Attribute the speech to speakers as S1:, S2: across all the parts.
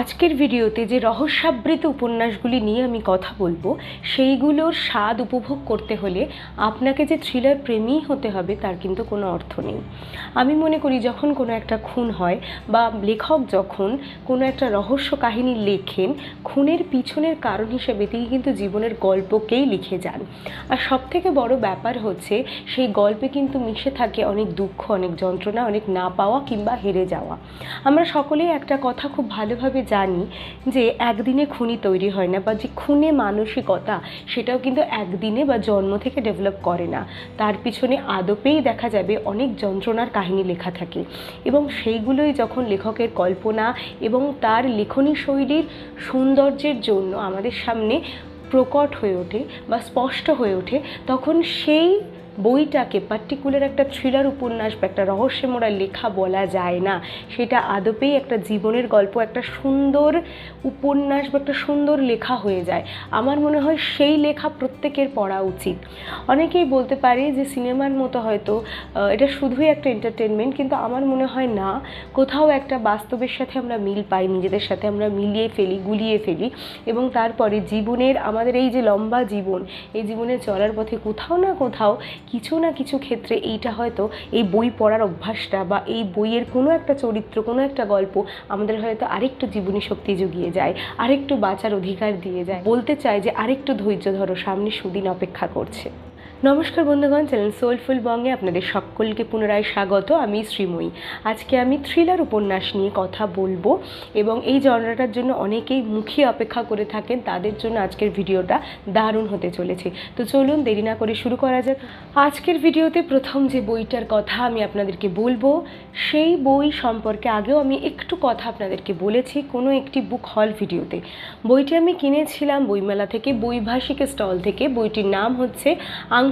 S1: আজকের ভিডিওতে যে রহস্যাবৃত উপন্যাসগুলি নিয়ে আমি কথা বলব, সেইগুলোর স্বাদ উপভোগ করতে হলে আপনাকে যে থ্রিলার প্রেমী হতে হবে তার কিন্তু কোনো অর্থ নেই। আমি মনে করি যখন কোনো একটা খুন হয় বা লেখক যখন কোনো একটা রহস্য কাহিনী লেখেন, খুনের পিছনের কারণ হিসেবে তিনি কিন্তু জীবনের গল্পকেই লিখে যান। আর সবথেকে বড় ব্যাপার হচ্ছে সেই গল্পে কিন্তু মিশে থাকে অনেক দুঃখ, অনেক যন্ত্রণা, অনেক না পাওয়া কিংবা হেরে যাওয়া। আমরা সকলেই একটা কথা খুব ভালোভাবে জানি যে একদিনে খুনি তৈরি হয় না বা যে খুনে মানসিকতা সেটাও কিন্তু একদিনে বা জন্ম থেকে ডেভেলপ করে না। তার পিছনে আদপেই দেখা যাবে অনেক যন্ত্রণার কাহিনী লেখা থাকে এবং সেইগুলোই যখন লেখকের কল্পনা এবং তার লেখনী শৈলীর সৌন্দর্যের জন্য আমাদের সামনে প্রকট হয়ে ওঠে বা স্পষ্ট হয়ে ওঠে, তখন সেই বইটাকে পার্টিকুলার একটা থ্রিলার উপন্যাস বা একটা রহস্যে মোড়া লেখা বলা যায় না। সেটা আদপেই একটা জীবনের গল্প, একটা সুন্দর উপন্যাস বা একটা সুন্দর লেখা হয়ে যায়। আমার মনে হয় সেই লেখা প্রত্যেকের পড়া উচিত। অনেকেই বলতে পারে যে সিনেমার মতো হয়তো এটা শুধুই একটা এন্টারটেনমেন্ট কিন্তু আমার মনে হয় না। কোথাও একটা বাস্তবের সাথে আমরা মিল পাই, নিজেদের সাথে আমরা মিলিয়ে ফেলি, গুলিয়ে ফেলি এবং তারপরে জীবনের, আমাদের এই যে লম্বা জীবন, এই জীবনে চলার পথে কোথাও না কোথাও কিছু না কিছু ক্ষেত্রে এইটা হয়তো এই বই পড়ার অভ্যাসটা বা এই বইয়ের কোনো একটা চরিত্র, কোনো একটা গল্প আমাদের হয়তো আরেকটু জীবনী শক্তি জুগিয়ে যায়, আরেকটু বাঁচার অধিকার দিয়ে যায়। বলতে চাই যে আরেকটু ধৈর্য ধরো, সামনে সুদিন অপেক্ষা করছে। নমস্কার বন্ধুগণ, চ্যানেল সোলফুল বঙ্গে আপনাদের সকলকে পুনরায় স্বাগত। আমি শ্রীময়ী। আজকে আমি থ্রিলার উপন্যাস নিয়ে কথা বলব এবং এই জনরাটার জন্য অনেকেই মুখিয়ে অপেক্ষা করে থাকেন, তাদের জন্য আজকের ভিডিওটা দারুণ হতে চলেছে। তো চলুন, দেরি না করে শুরু করা যাক। আজকের ভিডিওতে প্রথম যে বইটার কথা আমি আপনাদেরকে বলব, সেই বই সম্পর্কে আগেও আমি একটু কথা আপনাদেরকে বলেছি, কোনো একটি বুক হল ভিডিওতে। বইটি আমি কিনেছিলাম বইমেলা থেকে বৈভাষিক স্টল থেকে। বইটির নাম হচ্ছে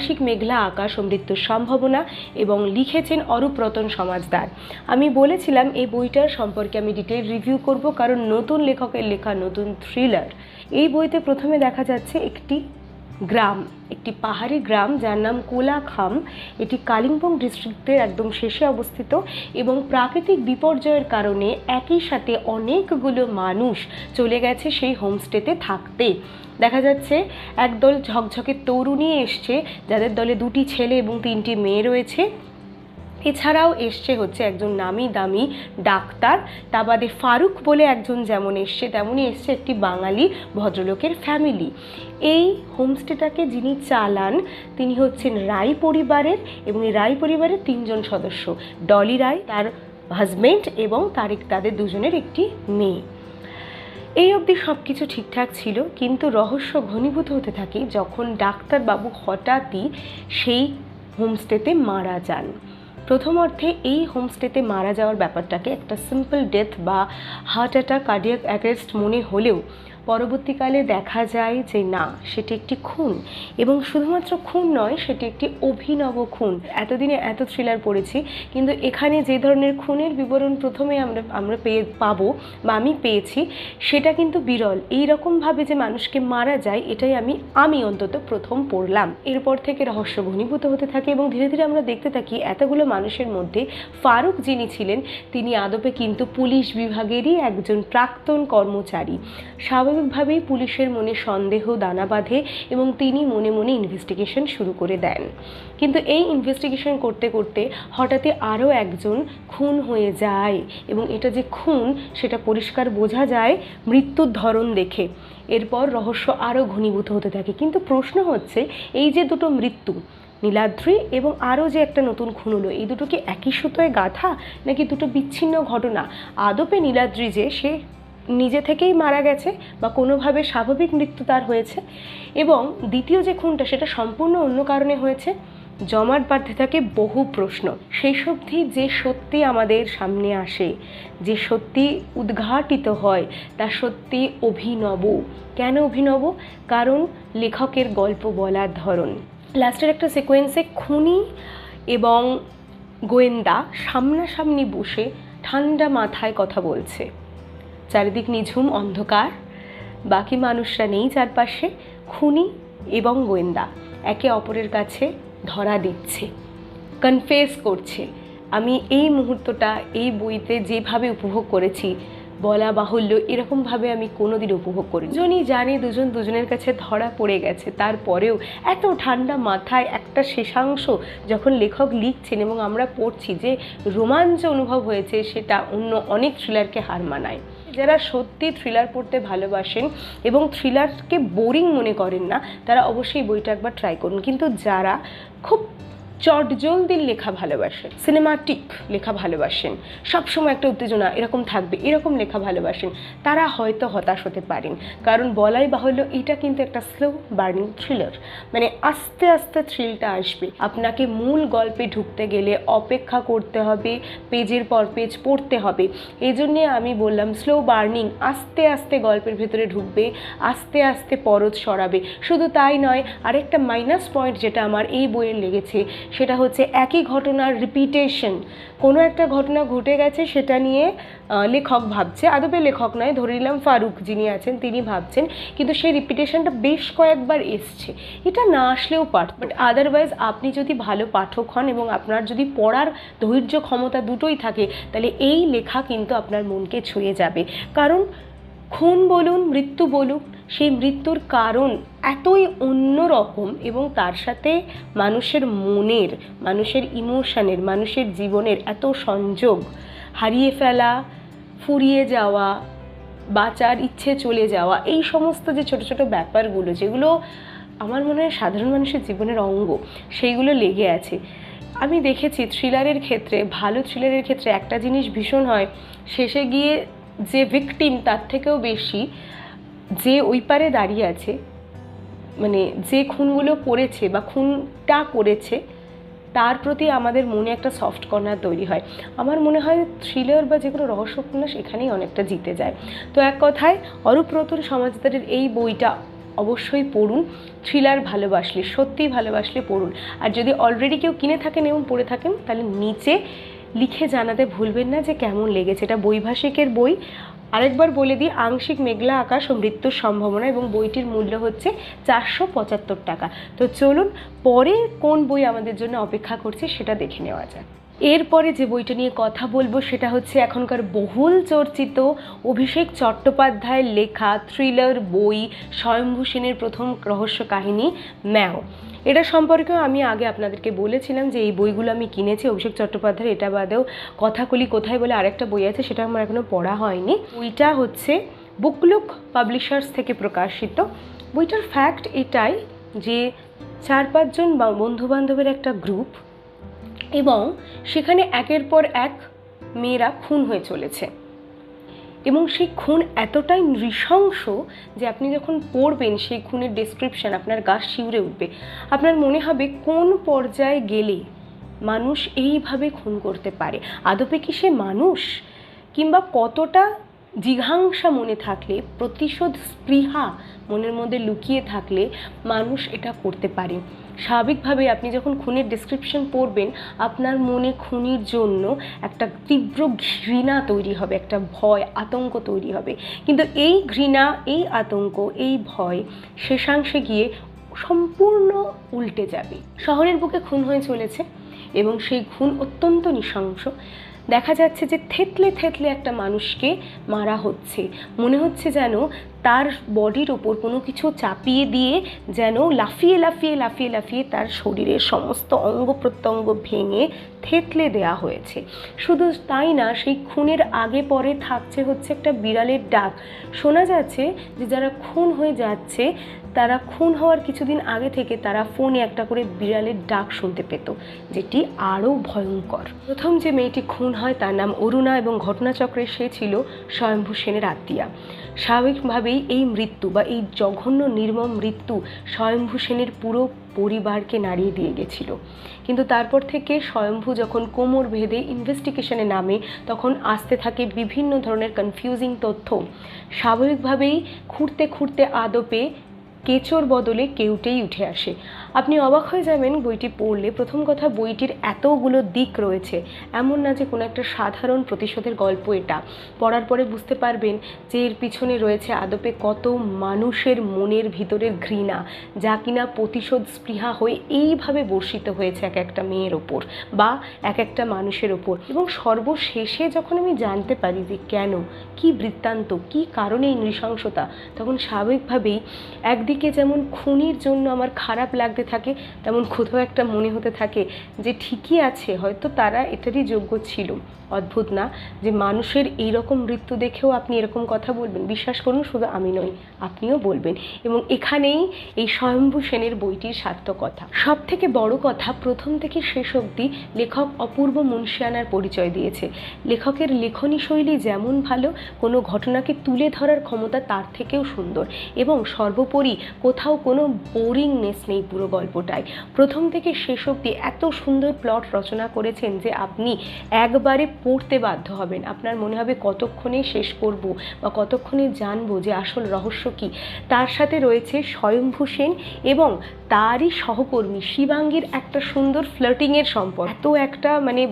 S1: আংশিক মেঘলা আকাশ ও মৃত্যুর সম্ভাবনা এবং লিখেছেন অরূপ রতন সমাজদার। আমি বলেছিলাম এই বইটার সম্পর্কে আমি ডিটেল রিভিউ করব কারণ নতুন লেখকের লেখা, নতুন থ্রিলার। এই বইতে প্রথমে দেখা যাচ্ছে একটি গ্রাম, একটি পাহাড়ি গ্রাম যার নাম কোলাখাম। এটি কালিম্পং ডিস্ট্রিক্টের একদম শেষে অবস্থিত এবং প্রাকৃতিক বিপর্যয়ের কারণে একই সাথে অনেকগুলো মানুষ চলে গেছে সেই হোমস্টেতে থাকতে। দেখা যাচ্ছে একদল ঝকঝকে তরুণী এসছে, যাদের দলে দুটি ছেলে এবং তিনটি মেয়ে রয়েছে। এছাড়াও এসছে হচ্ছে একজন নামি দামি ডাক্তার, তা বাদে ফারুক বলে একজন যেমন এসছে, তেমনই এসছে একটি বাঙালি ভদ্রলোকের ফ্যামিলি এই হোমস্টেটাকে যিনি চালান, তিনি হচ্ছেন রায় পরিবারের এবং এই রায় পরিবারের তিনজন সদস্য। ডলি রায় তার হাজবেন্ড এবং তার তাদের দুজনের একটি মেয়ে। এই অবধি সব কিছু ঠিকঠাক ছিল, কিন্তু রহস্য ঘনীভূত হতে থাকে যখন ডাক্তারবাবু হঠাৎই সেই হোমস্টেতে মারা যান। প্রথম অর্থে এই হোমস্টেতে মারা যাওয়ার ব্যাপারটাকে একটা সিম্পল ডেথ বা হার্ট অ্যাটাক কার্ডিয়াক অ্যারেস্ট মনে হলেও পরবর্তীকালে দেখা যায় যে না, সেটি একটি খুন। এবং শুধুমাত্র খুন নয়, সেটি একটি অভিনব খুন। এতদিনে এত থ্রিলার পড়েছি, কিন্তু এখানে যে ধরনের খুনের বিবরণ প্রথমে আমরা আমরা পেয়ে, পাবো বা আমি পেয়েছি, সেটা কিন্তু বিরল। এই রকমভাবে যে মানুষকে মারা যায়, এটাই আমি আমি অন্তত প্রথম পড়লাম। এরপর থেকে রহস্য ঘনীভূত হতে থাকে এবং ধীরে ধীরে আমরা দেখতে থাকি, এতগুলো মানুষের মধ্যে ফারুক যিনি ছিলেন, তিনি আদপে কিন্তু পুলিশ বিভাগেরই একজন প্রাক্তন কর্মচারী। স্বাভাবিকভাবেই পুলিশের মনে সন্দেহ, দানা বাঁধে এবং তিনি মনে মনে ইনভেস্টিগেশন শুরু করে দেন। কিন্তু এই ইনভেস্টিগেশন করতে করতে হঠাৎই আরও একজন খুন হয়ে যায় এবং এটা যে খুন, সেটা পরিষ্কার বোঝা যায় মৃত্যুর ধরন দেখে। এরপর রহস্য আরও ঘনীভূত হতে থাকে। কিন্তু প্রশ্ন হচ্ছে, এই যে দুটো মৃত্যু, নীলাদ্রি এবং আরও যে একটা নতুন খুন হলো, এই দুটো কি একই সুতোয় গাথা নাকি দুটো বিচ্ছিন্ন ঘটনা? আদপে নীলাদ্রি যে, সে নিজে থেকেই মারা গেছে বা কোনোভাবে স্বাভাবিক মৃত্যু তার হয়েছে এবং দ্বিতীয় যে খুনটা সেটা সম্পূর্ণ অন্য কারণে হয়েছে, জমাট বাঁধতে থাকে বহু প্রশ্ন। সেই সত্যি যে সত্যি আমাদের সামনে আসে, যে সত্যি উদ্ঘাটিত হয়, তা সত্যি অভিনব। কেন অভিনব? কারণ লেখকের গল্প বলার ধরন। লাস্টের একটা সিকোয়েন্সে খুনি এবং গোয়েন্দা সামনাসামনি বসে ঠান্ডা মাথায় কথা বলছে। চারিদিক নিঝুম অন্ধকার। বাকি মানুষরা নেই চারপাশে, খুনি এবং গোয়েন্দা। একে অপরের কাছে ধরা দিচ্ছে কনফেস করছে। আমি এই মুহূর্তটা, এই বইতে যেভাবে উপভোগ করেছি বলা বাহুল্য, এরকমভাবে আমি কোনোদিন উপভোগ করি দুজনই জানি দুজন দুজনের কাছে ধরা পড়ে গেছে। তারপরেও এত ঠান্ডা মাথায় একটা শেষাংশ যখন লেখক লিখছেন এবং আমরা পড়ছি যে রোমাঞ্চ অনুভব হয়েছে, সেটা অন্য অনেক থ্রিলারকে হার মানায়। যারা সত্যি থ্রিলার পড়তে ভালোবাসেন এবং থ্রিলারকে বোরিং মনে করেন না, তারা অবশ্যই বইটা একবার ট্রাই করুন। কিন্তু যারা খুব চটজলদির লেখা ভালোবাসেন সিনেমাটিক লেখা ভালোবাসেন, সবসময় একটা উত্তেজনা, এরকম থাকবে, এরকম লেখা ভালোবাসেন, তারা হয়তো হতাশ হতে পারেন। কারণ বলাই বাহুল্য, এটা কিন্তু একটা স্লো বার্নিং থ্রিলার মানে আস্তে আস্তে থ্রিলটা আসবে। আপনাকে মূল গল্পে ঢুকতে গেলে অপেক্ষা করতে হবে, পেজের পর পেজ পড়তে হবে। এই জন্যে আমি বললাম স্লো বার্নিং আস্তে আস্তে গল্পের ভেতরে ঢুকবে, আস্তে আস্তে পরত সরাবে। শুধু তাই নয়, আরেকটা মাইনাস পয়েন্ট যেটা আমার এই বইয়ের লেগেছে সেটা হচ্ছে একই ঘটনার রিপিটেশন কোনো একটা ঘটনা ঘটে গেছে, সেটা নিয়ে লেখক ভাবছে। আদপে লেখক নয়, ধরে নিলাম ফারুক যিনি আছেন, তিনি ভাবছেন, কিন্তু সেই রিপিটেশনটা বেশ কয়েকবার এসছে। এটা না আসলেও পারত। বাট আদারওয়াইজ আপনি যদি ভালো পাঠক হন এবং আপনার যদি পড়ার ধৈর্য ক্ষমতা দুটোই থাকে, তাহলে এই লেখা কিন্তু আপনার মনকে ছুঁয়ে যাবে। কারণ খুন বলুন, মৃত্যু বলুক, সেই মৃত্যুর কারণ এতই অন্যরকম এবং তার সাথে মানুষের মনের, মানুষের ইমোশনের, মানুষের জীবনের এত সংযোগ, হারিয়ে ফেলা, ফুরিয়ে যাওয়া, বাঁচার ইচ্ছে চলে যাওয়া, এই সমস্ত যে ছোট ছোট ব্যাপারগুলো, যেগুলো আমার মনে হয় সাধারণ মানুষের জীবনের অঙ্গ, সেইগুলো লেগে আছে। আমি দেখেছি থ্রিলারের ক্ষেত্রে, ভালো থ্রিলারের ক্ষেত্রে একটা জিনিস ভীষণ হয়, শেষে গিয়ে যে ভিকটিম তার থেকেও বেশি, যে ওই পারে দাঁড়িয়ে আছে মানে যে খুনগুলো করেছে বা খুনটা করেছে, তার প্রতি আমাদের মনে একটা সফট কর্নার তৈরি হয়। আমার মনে হয় থ্রিলার বা যে কোনো রহস্য উপন্যাস এখানেই অনেকটা জিতে যায়। তো এক কথায়, অরূপ রতন সমাজদারের এই বইটা অবশ্যই পড়ুন থ্রিলার ভালোবাসলে, সত্যিই ভালোবাসলে পড়ুন। আর যদি অলরেডি কেউ কিনে থাকেন এবং পড়ে থাকেন, তাহলে নিচে লিখে জানাতে ভুলবেন না যে কেমন লেগেছে। এটা বৈভাষিকের বই। আরেকবার বলে দিই, আংশিক মেঘলা আকাশ ও মৃত্যুর সম্ভাবনা এবং বইটির মূল্য হচ্ছে চারশো পঁচাত্তর টাকা। তো চলুন, পরে কোন বই আমাদের জন্য অপেক্ষা করছে সেটা দেখে নেওয়া যাক। এরপরে যে বইটা নিয়ে কথা বলব সেটা হচ্ছে এখনকার বহুল চর্চিত অভিষেক চট্টোপাধ্যায়ের লেখা থ্রিলার বই, স্বয়ম্ভু সেনের প্রথম রহস্য কাহিনী, ম্যাও। এটা সম্পর্কেও আমি আগে আপনাদেরকে বলেছিলাম যে এই বইগুলো আমি কিনেছি, অভিষেক চট্টোপাধ্যায়ের এটা বাদেও কথাকলি কোথায় বলে আরেকটা বই আছে, সেটা আমার এখনও পড়া হয়নি। বইটা হচ্ছে বুকলুক পাবলিশার্স থেকে প্রকাশিত। বইটার ফ্যাক্ট এটাই যে চার পাঁচজন বন্ধু বান্ধবের একটা গ্রুপ এবং সেখানে একের পর এক মেয়েরা খুন হয়ে চলেছে। এবং সেই খুন এতটাই নৃশংস যে আপনি যখন পড়বেন সেই খুনের ডেসক্রিপশন আপনার গা শিউরে উঠবে। আপনার মনে হবে কোন পর্যায়ে গেলে মানুষ এইভাবে খুন করতে পারে? আদপে কি সে মানুষ? কিংবা কতটা জিঘাংসা মনে থাকলে, প্রতিশোধ স্পৃহা মনের মধ্যে লুকিয়ে থাকলে মানুষ এটা করতে পারে? স্বাভাবিকভাবে আপনি যখন খুনের ডেসক্রিপশন পড়বেন, আপনার মনে খুনির জন্য একটা তীব্র ঘৃণা তৈরি হবে, একটা ভয়, আতঙ্ক তৈরি হবে। কিন্তু এই ঘৃণা, এই আতঙ্ক, এই ভয় শেষাংশে গিয়ে সম্পূর্ণ উল্টে যাবে। শহরের বুকে খুন হয়ে চলেছে এবং সেই খুন অত্যন্ত নৃশংস। দেখা যাচ্ছে যে থেতলে থেতলে একটা মানুষকে মারা হচ্ছে। মনে হচ্ছে যেন তার বডির ওপর কোনো কিছু চাপিয়ে দিয়ে যেন লাফিয়ে লাফিয়ে লাফিয়ে লাফিয়ে তার শরীরের সমস্ত অঙ্গ প্রত্যঙ্গ ভেঙে থেতলে দেয়া হয়েছে। শুধু তাই না, সেই খুনের আগে পরে থাকছে হচ্ছে একটা বিড়ালের ডাক। শোনা যাচ্ছে যে যারা খুন হয়ে যাচ্ছে, তারা খুন হওয়ার কিছুদিন আগে থেকে তারা ফোনে একটা করে বিড়ালের ডাক শুনতে পেত, যেটি আরও ভয়ঙ্কর। প্রথম যে মেয়েটি খুন হয় তার নাম অরুণা এবং ঘটনাচক্রে সে ছিল স্বয়ম্ভু সেনের আত্মীয়া। স্বাভাবিকভাবেই এই মৃত্যু বা এই জঘন্য নির্মম মৃত্যু স্বয়ম্ভু সেনের পুরো পরিবারকে নাড়িয়ে দিয়ে গেছিল। কিন্তু তারপর থেকে স্বয়ম্ভু যখন কোমর ভেদে ইনভেস্টিগেশনে নামে, তখন আসতে থাকে বিভিন্ন ধরনের কনফিউজিং তথ্য। স্বাভাবিকভাবেই খুঁড়তে খুঁড়তে আদপে কেচোর বদলে কেউটেই উঠে আসে। আপনি অবাক হয়ে যাবেন বইটি পড়লে। প্রথম কথা, বইটির এতগুলো দিক রয়েছে। এমন না যে কোনো একটা সাধারণ প্রতিশোধের গল্প এটা। পড়ার পরে বুঝতে পারবেন যে এর পিছনে রয়েছে আদপে কত মানুষের মনের ভিতরের ঘৃণা, যা কিনা প্রতিশোধ স্পৃহা হয়ে এইভাবে বর্ষিত হয়েছে এক একটা মেয়ের ওপর বা এক একটা মানুষের ওপর। এবং সর্বশেষে যখন আমি জানতে পারি যে কেন, কি বৃত্তান্ত, কি কারণে এই নৃশংসতা, তখন স্বাভাবিকভাবেই একদিকে যেমন খুনির জন্য আমার খারাপ লাগতে থাকে, তেমন কোথাও একটা মনে হতে থাকে যে ঠিকই আছে, হয়তো তারা এটারই যোগ্য ছিল। অদ্ভুত না যে মানুষের এই রকম মৃত্যু দেখেও আপনি এরকম কথা বলবেন। বিশ্বাস করুন, শুধু আমি নই, আপনিও বলবেন। এবং এখানেই এই স্বয়ম্ভু সেনের বইটির সার্থকতা সব থেকে বড় কথা প্রথম থেকে শেষ অবধি লেখক অপূর্ব মুন্সিয়ানার পরিচয় দিয়েছে। লেখকের লেখনী শৈলী যেমন ভালো, কোনো ঘটনাকে তুলে ধরার ক্ষমতা তার থেকেও সুন্দর এবং সর্বোপরি কোথাও কোনো বোরিংনেস নেই পুরো গল্পটায়। প্রথম থেকে শেষ অবধি এত সুন্দর প্লট রচনা করেছেন যে আপনি একবারে পড়তে বাধ্য হবেন। আপনার মনে হবে কতক্ষণে শেষ করব বা কতক্ষণে জানব যে আসল রহস্য কী। তার সাথে রয়েছে স্বয়ম্ভু সেন এবং তারই সহকর্মী শিবাঙ্গীর একটা সুন্দর ফ্লার্টিংয়ের সম্পর্ক। এত একটা মানে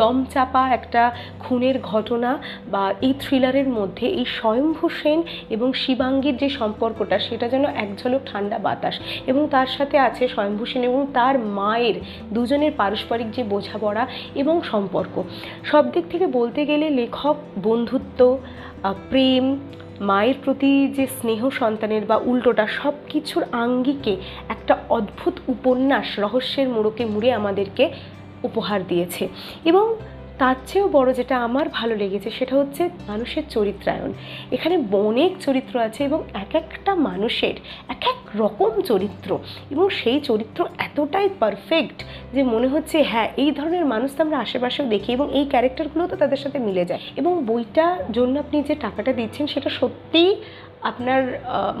S1: দম চাপা একটা খুনের ঘটনা বা এই থ্রিলারের মধ্যে এই স্বয়ম্ভু সেন এবং শিবাঙ্গীর যে সম্পর্কটা, সেটা যেন এক ঝলক ঠান্ডা বাতাস এবং তার সাথে আছে স্বয়ম্ভু সেন এবং তার মায়ের দুজনের পারস্পরিক যে বোঝাপড়া এবং সম্পর্ক। সব দিক থেকে বলতে গেলে লেখক বন্ধুত্ব প্রেম, মায়ের প্রতি যে স্নেহ সন্তানের বা উল্টোটা সব কিছুর আঙ্গিকে একটা অদ্ভুত উপন্যাস রহস্যের মোড়কে মুড়ে আমাদেরকে উপহার দিয়েছে। এবং তার চেয়েও বড় যেটা আমার ভালো লেগেছে সেটা হচ্ছে মানুষের চরিত্রায়ন। এখানে অনেক চরিত্র আছে এবং এক একটা মানুষের এক এক রকম চরিত্র। এবং সেই চরিত্র এতটাই পারফেক্ট যে মনে হচ্ছে হ্যাঁ এই ধরনের মানুষ তো আমরা আশেপাশেও দেখি এবং এই ক্যারেক্টারগুলো তো তাদের সাথে মিলে যায়। এবং বইটার জন্য আপনি যে টাকাটা দিচ্ছেন সেটা সত্যিই আপনার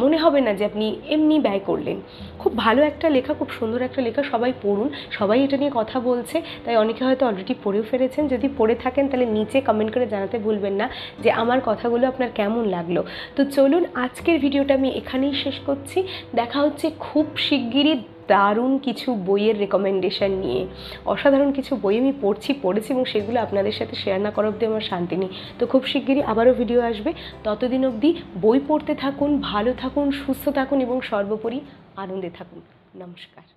S1: মনে হবে না যে আপনি এমনি ব্যয় করলেন। খুব ভালো একটা লেখা, খুব সুন্দর একটা লেখা সবাই পড়ুন। সবাই এটা নিয়ে কথা বলছে, তাই অনেকে হয়তো অলরেডি পড়েও ফেলেছেন। যদি পড়ে থাকেন, তাহলে নিচে কমেন্ট করে জানাতে ভুলবেন না যে আমার কথাগুলো আপনার কেমন লাগল। তো চলুন, আজকের ভিডিওটা আমি এখানেই শেষ করছি। দেখা হচ্ছে খুব শিগগিরই। দারুণ কিছু বইয়ের রেকমেন্ডেশন নিয়ে। অসাধারণ কিছু বই আমি পড়ছি, পড়েছি এবং সেগুলো আপনাদের সাথে শেয়ার না করা অবধি আমার শান্তি নেই। তো খুব শিগগিরই আবারও ভিডিও আসবে। ততদিন অবধি বই পড়তে থাকুন, ভালো থাকুন, সুস্থ থাকুন এবং সর্বোপরি আনন্দে থাকুন। নমস্কার।